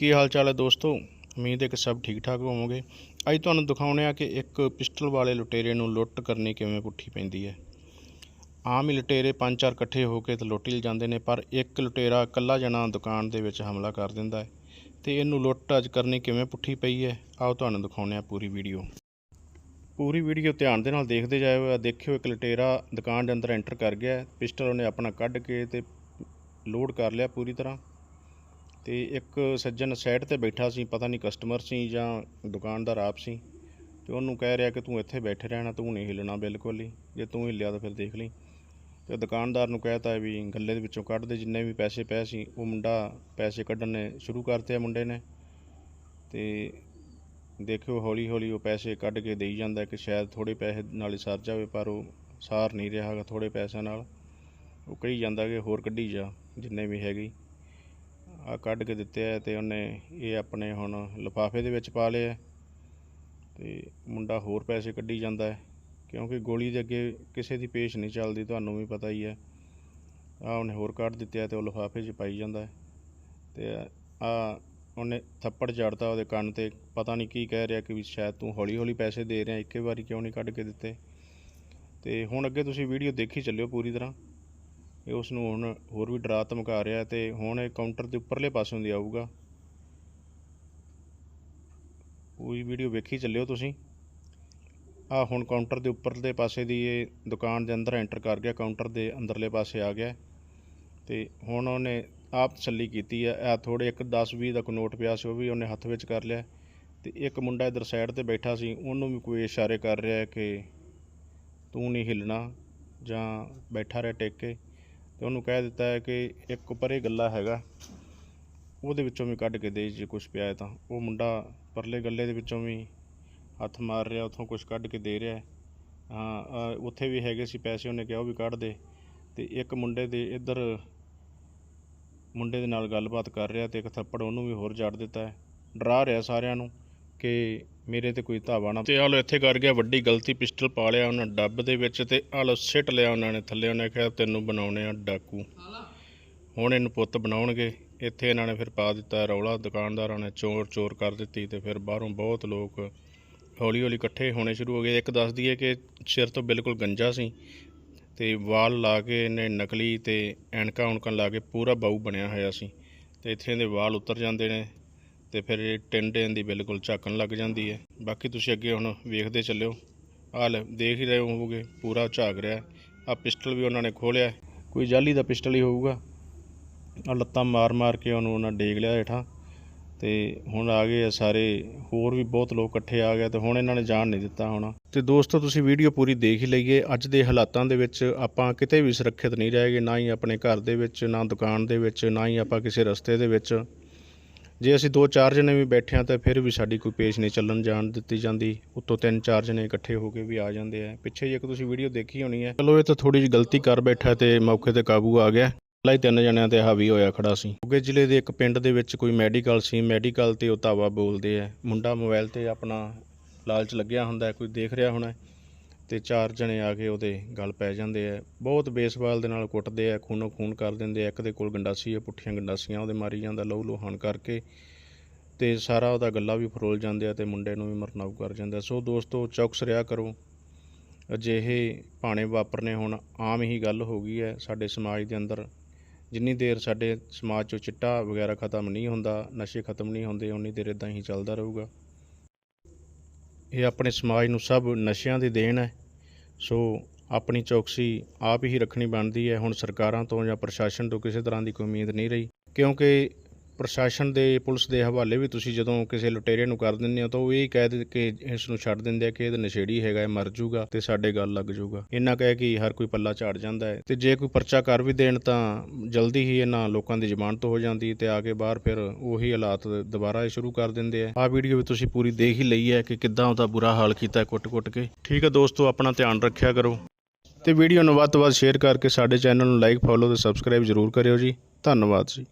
ਕੀ ਹਾਲ ਚਾਲ ਹੈ ਦੋਸਤੋ? ਉਮੀਦ ਹੈ ਕਿ ਸਭ ਠੀਕ ਠਾਕ ਹੋਵੋਗੇ। ਅੱਜ ਤੁਹਾਨੂੰ ਦਿਖਾਉਣੇ ਆ ਕਿ ਇੱਕ ਪਿਸਟਲ ਵਾਲੇ ਲੁਟੇਰੇ ਨੂੰ ਲੁੱਟ ਕਰਨੀ ਕਿਵੇਂ ਪੁੱਠੀ ਪੈਂਦੀ ਹੈ। ਆਮ ਹੀ ਲੁਟੇਰੇ ਪੰਜ ਚਾਰ ਇਕੱਠੇ ਹੋ ਕੇ ਤੇ ਲੁੱਟ ਹੀ ਜਾਂਦੇ ਨੇ, ਪਰ ਇੱਕ ਲੁਟੇਰਾ ਇਕੱਲਾ ਜਣਾ ਦੁਕਾਨ ਦੇ ਵਿੱਚ ਹਮਲਾ ਕਰ ਦਿੰਦਾ ਹੈ ਤੇ ਇਹਨੂੰ ਲੁੱਟ ਅੱਜ ਕਰਨੀ ਕਿਵੇਂ ਪੁੱਠੀ ਪਈ ਹੈ? ਆਓ ਤੁਹਾਨੂੰ ਦਿਖਾਉਣੇ ਆ ਪੂਰੀ ਵੀਡੀਓ। ਪੂਰੀ ਵੀਡੀਓ ਧਿਆਨ ਦੇ ਨਾਲ ਦੇਖਦੇ ਜਾਇਓ ਆ ਦੇਖਿਓ ਇੱਕ ਲੁਟੇਰਾ ਦੁਕਾਨ ਦੇ ਅੰਦਰ ਐਂਟਰ ਕਰ ਗਿਆ, ਪਿਸਟਲ ਉਹਨੇ ਆਪਣਾ ਕੱਢ ਕੇ ਤੇ ਲੋਡ ਕਰ ਲਿਆ ਪੂਰੀ ਤਰ੍ਹਾਂ। ਤੇ ਇੱਕ ਸੱਜਣ ਸਾਈਡ ਤੇ ਬੈਠਾ ਸੀ, ਪਤਾ ਨਹੀਂ ਕਸਟਮਰ ਸੀ ਜਾਂ ਦੁਕਾਨਦਾਰ ਆਪ ਸੀ, ਤੇ ਉਹਨੂੰ ਕਹਿ ਰਿਹਾ ਕਿ ਤੂੰ ਇੱਥੇ ਬੈਠੇ ਰਹਿਣਾ, ਤੂੰ ਨਹੀਂ ਹਿੱਲਣਾ ਬਿਲਕੁਲ ਹੀ, ਜੇ ਤੂੰ ਹਿੱਲਿਆ ਤਾਂ ਫਿਰ ਦੇਖ ਲਈ। ਤੇ ਦੁਕਾਨਦਾਰ ਨੂੰ ਕਹਿਤਾ ਵੀ ਗੱਲੇ ਦੇ ਵਿੱਚੋਂ ਕੱਢ ਦੇ, ਜਿੰਨੇ ਵੀ ਪੈਸੇ ਪਏ ਸੀ, ਉਹ ਮੁੰਡਾ ਪੈਸੇ ਕੱਢਣੇ ਸ਼ੁਰੂ ਕਰਤੇ ਆ ਮੁੰਡੇ ਨੇ। ਤੇ ਦੇਖਿਓ ਹੌਲੀ ਹੌਲੀ ਉਹ ਪੈਸੇ ਕੱਢ ਕੇ ਦੇਈ ਜਾਂਦਾ ਕਿ ਸ਼ਾਇਦ ਥੋੜੇ ਪੈਸੇ ਨਾਲ ਹੀ ਸਰ ਜਾਵੇ, ਪਰ ਉਹ ਸਾਰ ਨਹੀਂ ਰਿਹਾ ਹੈਗਾ ਥੋੜੇ ਪੈਸਿਆਂ ਨਾਲ। ਉਹ ਕਹੀ ਜਾਂਦਾ ਕਿ ਹੋਰ ਕੱਢੀ ਜਾ, ਜਿੰਨੇ ਵੀ ਹੈਗੀ। ਆ ਕੱਢ ਕੇ ਦਿੱਤੇ ਆ ਤੇ ਉਹਨੇ ਇਹ ਆਪਣੇ ਹੁਣ ਲਿਫਾਫੇ ਦੇ ਵਿੱਚ ਪਾ ਲਏ ਆ ਤੇ ਮੁੰਡਾ ਹੋਰ ਪੈਸੇ ਕੱਢੀ ਜਾਂਦਾ ਹੈ, ਕਿਉਂਕਿ ਗੋਲੀ ਦੇ ਅੱਗੇ ਕਿਸੇ ਦੀ ਪੇਸ਼ ਨਹੀਂ ਚੱਲਦੀ, ਤੁਹਾਨੂੰ ਵੀ ਪਤਾ ਹੀ ਹੈ। ਆ ਉਹਨੇ ਹੋਰ ਕੱਢ ਦਿੱਤੇ ਆ ਤੇ ਉਹ ਲਿਫਾਫੇ 'ਚ ਪਾਈ ਜਾਂਦਾ ਹੈ। ਤੇ ਆ ਉਹਨੇ ਥੱਪੜ ਜੜਦਾ ਉਹਦੇ ਕੰਨ ਤੇ, ਪਤਾ ਨਹੀਂ ਕੀ ਕਹਿ ਰਿਹਾ ਕਿ ਵੀ ਸ਼ਾਇਦ ਤੂੰ ਹੌਲੀ ਹੌਲੀ ਪੈਸੇ ਦੇ ਰਿਹਾ, ਇੱਕੇ ਵਾਰੀ ਕਿਉਂ ਨਹੀਂ ਕੱਢ ਕੇ ਦਿੱਤੇ? ਤੇ ਹੁਣ ਅੱਗੇ ਤੁਸੀਂ ਵੀਡੀਓ ਦੇਖੀ ਚੱਲਿਓ ਪੂਰੀ ਤਰ੍ਹਾਂ। ਇਹ ਉਸ ਨੂੰ ਹੁਣ ਹੋਰ ਵੀ ਡਰਾ ਧਮਕਾ ਰਿਹਾ ਤੇ ਹੁਣ ਇਹ ਕਾਊਂਟਰ ਦੇ ਉੱਪਰਲੇ ਪਾਸੋਂ ਦੀ ਆਊਗਾ। ਉਹੀ ਵੀਡੀਓ ਵੇਖੀ ਚੱਲਿਓ ਤੁਸੀਂ। ਆ ਹੁਣ ਕਾਊਂਟਰ ਦੇ ਉੱਪਰਲੇ ਪਾਸੇ ਦੀ ਇਹ ਦੁਕਾਨ ਦੇ ਅੰਦਰ ਐਂਟਰ ਕਰ ਗਿਆ, ਕਾਊਂਟਰ ਦੇ ਅੰਦਰਲੇ ਪਾਸੇ ਆ ਗਿਆ। ਤੇ ਹੁਣ ਉਹਨੇ ਆਪ ਤਸੱਲੀ ਕੀਤੀ ਹੈ। ਆ ਥੋੜੇ ਇੱਕ 10 20 ਦਾ ਕੋ ਨੋਟ ਪਿਆ ਸੀ, ਉਹ ਵੀ ਉਹਨੇ ਹੱਥ ਵਿੱਚ ਕਰ ਲਿਆ। ਤੇ ਇੱਕ ਮੁੰਡਾ ਇਧਰ ਸਾਈਡ ਤੇ ਬੈਠਾ ਸੀ, ਉਹਨੂੰ ਵੀ ਕੋਈ ਇਸ਼ਾਰੇ ਕਰ ਰਿਹਾ ਕਿ ਤੂੰ ਨਹੀਂ ਹਿੱਲਣਾ ਜਾਂ ਬੈਠਾ ਰਹਿ ਟਿਕ। ਕੇ ਤੇ ਉਹਨੂੰ ਕਹਿ ਦਿੱਤਾ ਹੈ ਕਿ ਇੱਕ ਪਰੇ ਗੱਲਾ ਹੈਗਾ। ਉਹਦੇ ਵਿੱਚੋਂ ਵੀ ਕੱਢ ਕੇ ਦੇ ਜੇ ਕੁਝ ਪਿਆ ਹੈ ਤਾਂ। ਉਹ ਮੁੰਡਾ ਪਰਲੇ ਗੱਲੇ ਦੇ ਵਿੱਚੋਂ ਵੀ ਹੱਥ ਮਾਰ ਰਿਹਾ, ਉੱਥੋਂ ਕੁਝ ਕੱਢ ਕੇ ਦੇ ਰਿਹਾ ਹਾਂ। ਉੱਥੇ ਵੀ ਹੈਗੇ ਸੀ ਪੈਸੇ, ਉਹਨੇ ਕਿਹਾ ਉਹ ਵੀ ਕੱਢ ਦੇ। ਤੇ ਇੱਕ ਮੁੰਡੇ ਦੇ ਇੱਧਰ ਮੁੰਡੇ ਦੇ ਨਾਲ ਗੱਲਬਾਤ ਕਰ ਰਿਹਾ ਤੇ ਇੱਕ ਥੱਪੜ ਉਹਨੂੰ ਵੀ ਹੋਰ ਜੜ ਦਿੱਤਾ ਹੈ। ਡਰਾ ਰਿਹਾ ਸਾਰਿਆਂ ਨੂੰ। ਕਿ ਮੇਰੇ ਤੇ ਕੋਈ ਧਾਵਾ ਨਾ ਤੇ ਆ ਲੋ ਇੱਥੇ ਕਰ ਗਿਆ, ਵੱਡੀ ਗਲਤੀ, ਪਿਸਟਲ ਪਾ ਲਿਆ ਉਹਨਾਂ ਡੱਬ ਦੇ ਵਿੱਚ ਤੇ ਆ ਲੋ ਸਿੱਟ ਲਿਆ ਉਹਨਾਂ ਨੇ ਥੱਲੇ, ਉਹਨੇ ਕਿਹਾ ਤੈਨੂੰ ਬਣਾਉਣੇ ਆ ਡਾਕੂ। ਹੁਣ ਇਹਨੂੰ ਪੁੱਤ ਬਣਾਉਣਗੇ। ਇੱਥੇ ਇਹਨਾਂ ਨੇ ਫਿਰ ਪਾ ਦਿੱਤਾ ਰੌਲਾ, ਦੁਕਾਨਦਾਰਾਂ ਨੇ ਚੋਰ ਚੋਰ ਕਰ ਦਿੱਤੀ ਤੇ ਫਿਰ ਬਾਹਰੋਂ ਬਹੁਤ ਲੋਕ ਹੌਲੀ ਹੌਲੀ ਇਕੱਠੇ ਹੋਣੇ ਸ਼ੁਰੂ ਹੋ ਗਏ। ਇੱਕ ਦੱਸ ਦਈਏ ਕਿ ਸਿਰ ਤੋਂ ਬਿਲਕੁਲ ਗੰਜਾ ਸੀ ਤੇ ਵਾਲ ਲਾ ਕੇ ਇਹਨੇ ਨਕਲੀ ਤੇ ਐਨਕਾਂ ਉਣਕਾਂ ਲਾ ਕੇ ਪੂਰਾ ਬਾਊ ਬਣਿਆ ਹੋਇਆ ਸੀ ਤੇ ਇੱਥੇ ਇਹਦੇ ਵਾਲ ਉਤਰ ਜਾਂਦੇ ਨੇ। ਤੇ ਫਿਰ ਇਹ ਟਿੰਡੇ ਦੀ ਬਿਲਕੁਲ ਝਾਕਣ ਲੱਗ ਜਾਂਦੀ ਹੈ। ਬਾਕੀ ਤੁਸੀਂ ਅੱਗੇ ਹੁਣ ਵੇਖਦੇ ਚੱਲਿਓ। ਆਹ ਦੇਖ ਹੀ ਰਹੇ ਹੋਵੋਗੇ, ਪੂਰਾ ਝਾਕ ਰਿਹਾ ਆ ਪਿਸਟਲ ਵੀ ਉਹਨਾਂ ਨੇ ਖੋਲਿਆ ਕੋਈ ਜਾਲੀ ਦਾ ਪਿਸਟਲ ਹੀ ਹੋਊਗਾ। ਆ ਲੱਤਾਂ ਮਾਰ ਮਾਰ ਕੇ ਉਹਨੂੰ ਉਹਨਾਂ ਡੇਗ ਲਿਆ ਹੇਠਾਂ। ਤੇ ਹੁਣ ਆ ਗਏ ਆ ਸਾਰੇ, ਹੋਰ ਵੀ ਬਹੁਤ ਲੋਕ ਇਕੱਠੇ ਆ ਗਏ ਤੇ ਹੁਣ ਇਹਨਾਂ ਨੇ ਜਾਣ ਨਹੀਂ ਦਿੱਤਾ ਹੋਣਾ। ਤੇ ਦੋਸਤੋ, ਤੁਸੀਂ ਵੀਡੀਓ ਪੂਰੀ ਦੇਖ ਹੀ ਲਈਏ। ਅੱਜ ਦੇ ਹਾਲਾਤਾਂ ਦੇ ਵਿੱਚ ਆਪਾਂ ਕਿਤੇ ਵੀ ਸੁਰੱਖਿਅਤ ਨਹੀਂ ਰਹਿ ਗਏ, ਨਾ ਹੀ ਆਪਣੇ ਘਰ ਦੇ ਵਿੱਚ, ਨਾ ਦੁਕਾਨ ਦੇ ਵਿੱਚ, ਨਾ ਹੀ ਆਪਾਂ ਕਿਸੇ ਰਸਤੇ ਦੇ ਵਿੱਚ। ਜੇ ਅਸੀਂ ਦੋ ਚਾਰ ਜਣੇ ਵੀ ਬੈਠੇ ਹਾਂ ਤਾਂ ਫਿਰ ਵੀ ਸਾਡੀ ਕੋਈ ਪੇਸ਼ ਨਹੀਂ ਚੱਲਣ ਜਾਣ ਦਿੱਤੀ ਜਾਂਦੀ। ਉੱਤੋਂ ਤਿੰਨ ਚਾਰ ਜਣੇ ਇਕੱਠੇ ਹੋ ਕੇ ਵੀ ਆ ਜਾਂਦੇ ਆ। ਪਿੱਛੇ ਇੱਕ ਤੁਸੀਂ ਵੀਡੀਓ ਦੇਖੀ ਹੋਣੀ ਹੈ। ਚਲੋ ਇਹ ਤਾਂ ਥੋੜੀ ਜਿਹੀ ਗਲਤੀ ਕਰ ਬੈਠਾ ਤੇ ਮੌਕੇ ਤੇ ਕਾਬੂ ਆ ਗਿਆ। ਪਹਿਲਾਂ ਹੀ ਤਿੰਨ ਜਣਿਆਂ ਤੇ ਹਾਵੀ ਹੋਇਆ ਖੜਾ ਸੀ। ਮੋਗੇ ਜ਼ਿਲ੍ਹੇ ਦੇ ਇੱਕ ਪਿੰਡ ਦੇ ਵਿੱਚ ਕੋਈ ਮੈਡੀਕਲ ਸੀ। ਮੈਡੀਕਲ ਤੇ ਉਹ ਤਾਵਾ ਬੋਲਦੇ ਆ। ਮੁੰਡਾ ਮੋਬਾਈਲ ਤੇ ਆਪਣਾ ਲਾਲਚ ਲੱਗਿਆ ਹੁੰਦਾ ਕੋਈ ਦੇਖ ਰਿਹਾ ਹੋਣਾ ਤੇ ਚਾਰ ਜਣੇ ਆ ਕੇ ਉਹਦੇ ਗਲ ਪੈ ਜਾਂਦੇ ਆ। ਬਹੁਤ ਬੇਸਬਾਲ ਦੇ ਨਾਲ ਕੁੱਟਦੇ ਆ, ਖੂਨੋ ਖੂਨ ਕਰ ਦਿੰਦੇ ਆ। ਇੱਕ ਦੇ ਕੋਲ ਗੰਡਾਸੀ ਆ, ਪੁੱਠੀਆਂ ਗੰਡਾਸੀਆਂ ਉਹਦੇ ਮਾਰੀ ਜਾਂਦਾ, ਲਹੂ ਲੋਹਾਨ ਕਰਕੇ ਤੇ ਸਾਰਾ ਉਹਦਾ ਗੱਲਾ ਵੀ ਫਰੋਲ ਜਾਂਦੇ ਆ ਤੇ ਮੁੰਡੇ ਨੂੰ ਵੀ ਮਰਨਾਉ ਕਰ ਜਾਂਦਾ। ਸੋ ਦੋਸਤੋ, ਚੌਕਸ ਰਿਹਾ ਕਰੋ। ਅਜਿਹੇ ਭਾਣੇ ਵਾਪਰਨੇ ਹੁਣ ਆਮ ਹੀ ਗੱਲ ਹੋ ਗਈ ਹੈ ਸਾਡੇ ਸਮਾਜ ਦੇ ਅੰਦਰ। ਜਿੰਨੀ ਦੇਰ ਸਾਡੇ ਸਮਾਜ ਚੋਂ ਚਿੱਟਾ ਵਗੈਰਾ ਖਤਮ ਨਹੀਂ ਹੁੰਦਾ, ਨਸ਼ੇ ਖਤਮ ਨਹੀਂ ਹੁੰਦੇ, ਉਨੀ ਦੇਰ ਇਦਾਂ ਹੀ ਚੱਲਦਾ ਰਹੂਗਾ। ਇਹ ਆਪਣੇ ਸਮਾਜ ਨੂੰ ਸਭ ਨਸ਼ਿਆਂ ਦੀ ਦੇਣ ਹੈ। ਸੋ ਆਪਣੀ ਚੌਕਸੀ ਆਪ ਹੀ ਰੱਖਣੀ ਬਣਦੀ ਹੈ। ਹੁਣ ਸਰਕਾਰਾਂ ਤੋਂ ਜਾਂ ਪ੍ਰਸ਼ਾਸਨ ਤੋਂ ਕਿਸੇ ਤਰ੍ਹਾਂ ਦੀ ਕੋਈ ਉਮੀਦ ਨਹੀਂ ਰਹੀ। ਕਿਉਂਕਿ ਪ੍ਰਸ਼ਾਸਨ ਦੇ ਪੁਲਿਸ ਦੇ ਹਵਾਲੇ ਵੀ ਤੁਸੀਂ ਜਦੋਂ ਕਿਸੇ ਲੁਟੇਰੇ ਨੂੰ ਕਰ ਦਿੰਦੇ ਹੋ ਤਾਂ ਉਹ ਇਹ ਕਹਿ ਦੇ ਕਿ ਇਸ ਨੂੰ ਛੱਡ ਦਿੰਦੇ ਆ ਕਿ ਇਹ ਤਾਂ ਨਸ਼ੇੜੀ ਹੈਗਾ, ਇਹ ਮਰ ਜਾਊਗਾ ਤੇ ਸਾਡੇ ਗੱਲ ਲੱਗ ਜਾਊਗਾ ਇਹਨਾਂ ਕਹਿ ਕਿ ਹਰ ਕੋਈ ਪੱਲਾ ਝਾੜ ਜਾਂਦਾ ਹੈ। ਤੇ ਜੇ ਕੋਈ ਪਰਚਾ ਕਰ ਵੀ ਦੇਣ ਤਾਂ ਜਲਦੀ ਹੀ ਇਹਨਾਂ ਲੋਕਾਂ ਦੀ ਜ਼ਮਾਨਤ ਹੋ ਜਾਂਦੀ ਤੇ ਆ ਕੇ ਬਾਹਰ ਫਿਰ ਉਹੀ ਹਾਲਾਤ ਦੁਬਾਰਾ ਸ਼ੁਰੂ ਕਰ ਦਿੰਦੇ ਆ। ਆਹ ਵੀਡੀਓ ਵੀ ਤੁਸੀਂ ਪੂਰੀ ਦੇਖ ਹੀ ਲਈ ਹੈ ਕਿ ਕਿੱਦਾਂ ਉਹਦਾ ਬੁਰਾ ਹਾਲ ਕੀਤਾ ਕੁੱਟ-ਕੁੱਟ ਕੇ। ਠੀਕ ਹੈ ਦੋਸਤੋ, ਆਪਣਾ ਧਿਆਨ ਰੱਖਿਆ ਕਰੋ। ਤੇ ਵੀਡੀਓ ਨੂੰ ਵੱਧ ਤੋਂ ਵੱਧ ਸ਼ੇਅਰ ਕਰਕੇ ਸਾਡੇ ਚੈਨਲ ਨੂੰ ਲਾਈਕ, ਫੋਲੋ ਤੇ ਸਬਸਕ੍ਰਾਈਬ ਜ਼ਰੂਰ ਕਰਿਓ ਜੀ। ਧੰਨਵਾਦ ਜੀ।